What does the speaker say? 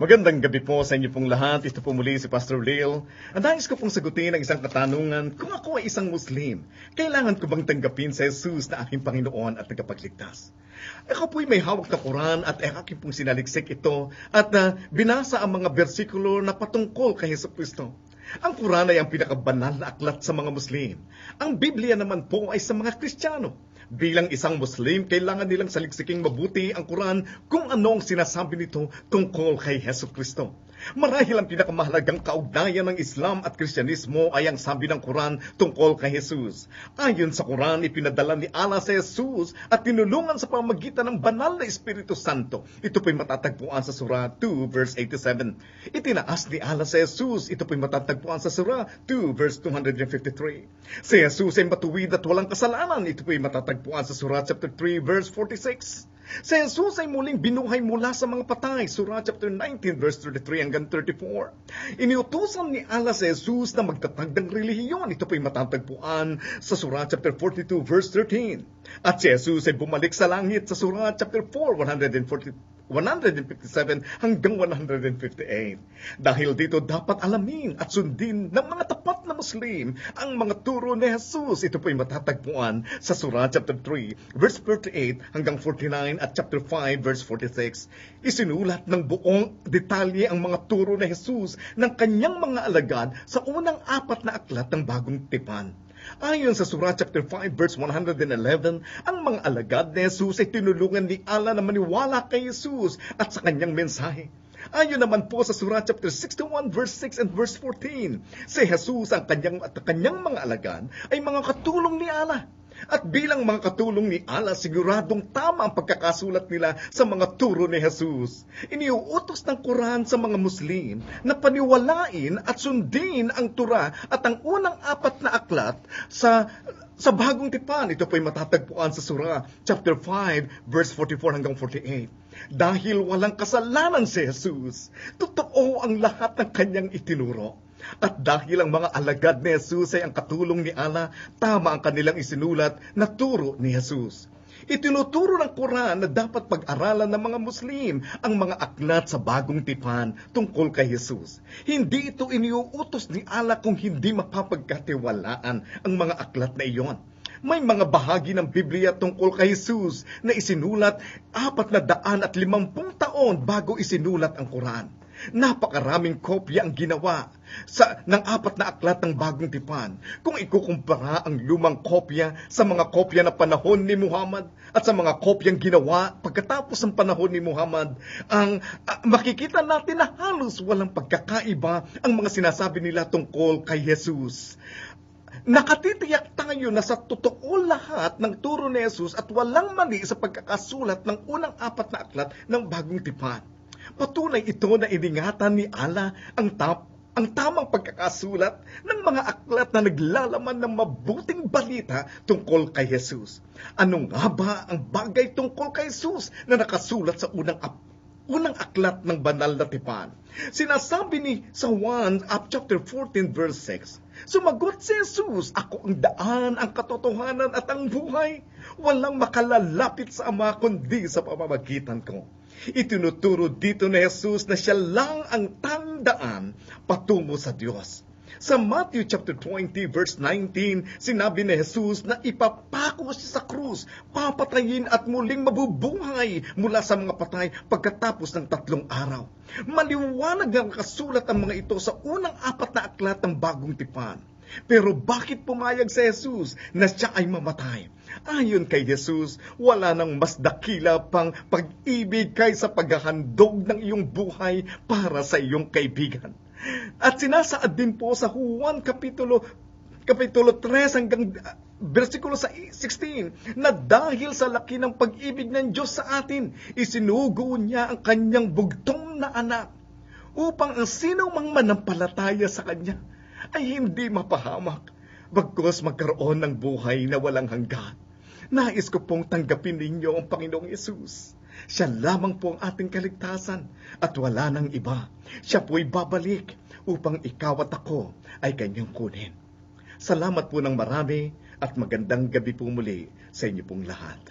Magandang gabi po sa inyo pong lahat. Ito po muli si Pastor Leo. Ang nais ko pong sagutin ang isang katanungan, kung ako ay isang Muslim, kailangan ko bang tanggapin sa Jesus na aking Panginoon at tagapagligtas? Ako po'y may hawak na Quran at aking pong sinaliksik ito at uh, binasa ang mga bersikulo na patungkol kay Yesu Kristo. Ang Quran ay ang pinakabanal na aklat sa mga Muslim. Ang Biblia naman po ay sa mga Kristiyano. Bilang isang Muslim, kailangan nilang saliksiking mabuti ang Quran kung ano ang sinasabi nito tungkol kay Heso Kristo. Marahil ang pinakamahalagang kaugnayan ng Islam at Kristyanismo ay ang sabi ng Quran tungkol kay Jesus. Ayon sa Quran, ipinadala ni Allah sa Jesus at tinulungan sa pamagitan ng banal na Espiritu Santo. Ito po'y matatagpuan sa Surah 2 verse 87. Itinaas ni Allah sa Jesus. Ito po'y matatagpuan sa Surah 2 verse 253. Si Jesus ay matuwid at walang kasalanan. Ito po'y matatagpuan sa Surah chapter 3 verse 46. Si Jesus ay muling binuhay mula sa mga patay. Surah chapter 19 verse 33 hanggang 34. Iniutusan ni Allah si Jesus na magtatag ng relihiyon. Ito po'y matatagpuan sa Surah chapter 42 verse 13. At si Jesus ay bumalik sa langit sa Surah chapter 4 140 157 hanggang 158. Dahil dito dapat alamin at sundin ng mga tapat na Muslim ang mga turo ni Jesus. Ito po'y matatagpuan sa Surah chapter 3 verse 38 hanggang 49 at chapter 5 verse 46. Isinulat ng buong detalye ang mga turo ni Jesus ng kanyang mga alagad sa unang apat na aklat ng bagong tipan. Ayon sa Surah chapter 5 verse 111, ang mga alagad ni Jesus ay tinulungan ni Allah na maniwala kay Jesus at sa kanyang mensahe. Ayon naman po sa Surah chapter 61 verse 6 and verse 14, si Jesus ang kanyang at kanyang mga alagad ay mga katulong ni Allah. At bilang mga katulong ni Allah, siguradong tama ang pagkakasulat nila sa mga turo ni Jesus. Iniuutos ng Quran sa mga Muslim na paniwalain at sundin ang Torah at ang unang apat na aklat sa sa bagong tipan. Ito po'y matatagpuan sa Surah, chapter 5, verse 44 hanggang 48. Dahil walang kasalanan si Jesus, totoo ang lahat ng kanyang itinuro. At dahil ang mga alagad ni Jesus ay ang katulong ni Allah, tama ang kanilang isinulat na turo ni Jesus. Itinuturo ng Quran na dapat pag-aralan ng mga Muslim ang mga aklat sa bagong tipan tungkol kay Jesus. Hindi ito iniuutos ni Allah kung hindi mapapagkatiwalaan ang mga aklat na iyon. May mga bahagi ng Biblia tungkol kay Jesus na isinulat apat na daan at limampung taon bago isinulat ang Quran. Napakaraming kopya ang ginawa sa, ng apat na aklat ng bagong tipan. Kung ikukumpara ang lumang kopya sa mga kopya na panahon ni Muhammad at sa mga kopyang ginawa pagkatapos ng panahon ni Muhammad, ang uh, makikita natin na halos walang pagkakaiba ang mga sinasabi nila tungkol kay Jesus. Nakatitiyak tayo na sa totoo lahat ng turo ni Jesus at walang mali sa pagkakasulat ng unang apat na aklat ng bagong tipan. Patunay ito na iningatan ni Allah ang tap ang tamang pagkakasulat ng mga aklat na naglalaman ng mabuting balita tungkol kay Jesus. Ano nga ba ang bagay tungkol kay Jesus na nakasulat sa unang unang aklat ng banal na tipan? Sinasabi ni sa 1 up chapter 14 verse 6, Sumagot si Jesus, ako ang daan, ang katotohanan at ang buhay. Walang makalalapit sa Ama kundi sa pamamagitan ko. Itinuturo dito ni Jesus na siya lang ang tandaan patungo sa Diyos. Sa Matthew chapter 20 verse 19, sinabi ni Jesus na ipapako siya sa krus, papatayin at muling mabubuhay mula sa mga patay pagkatapos ng tatlong araw. Maliwanag ang kasulat ang mga ito sa unang apat na aklat ng bagong tipan. Pero bakit pumayag si Jesus na siya ay mamatay? Ayon kay Jesus, wala nang mas dakila pang pag-ibig kaysa paghahandog ng iyong buhay para sa iyong kaibigan. At sinasaad din po sa Juan Kapitulo Kapitulo 3 hanggang uh, versikulo 16 na dahil sa laki ng pag-ibig ng Diyos sa atin, isinugo niya ang kanyang bugtong na anak upang ang sino mang manampalataya sa kanya ay hindi mapahamak, bagkos magkaroon ng buhay na walang hanggan. Nais ko pong tanggapin ninyo ang Panginoong Yesus. Siya lamang po ang ating kaligtasan at wala nang iba. Siya po'y babalik upang ikaw at ako ay kanyang kunin. Salamat po ng marami at magandang gabi po muli sa inyo pong lahat.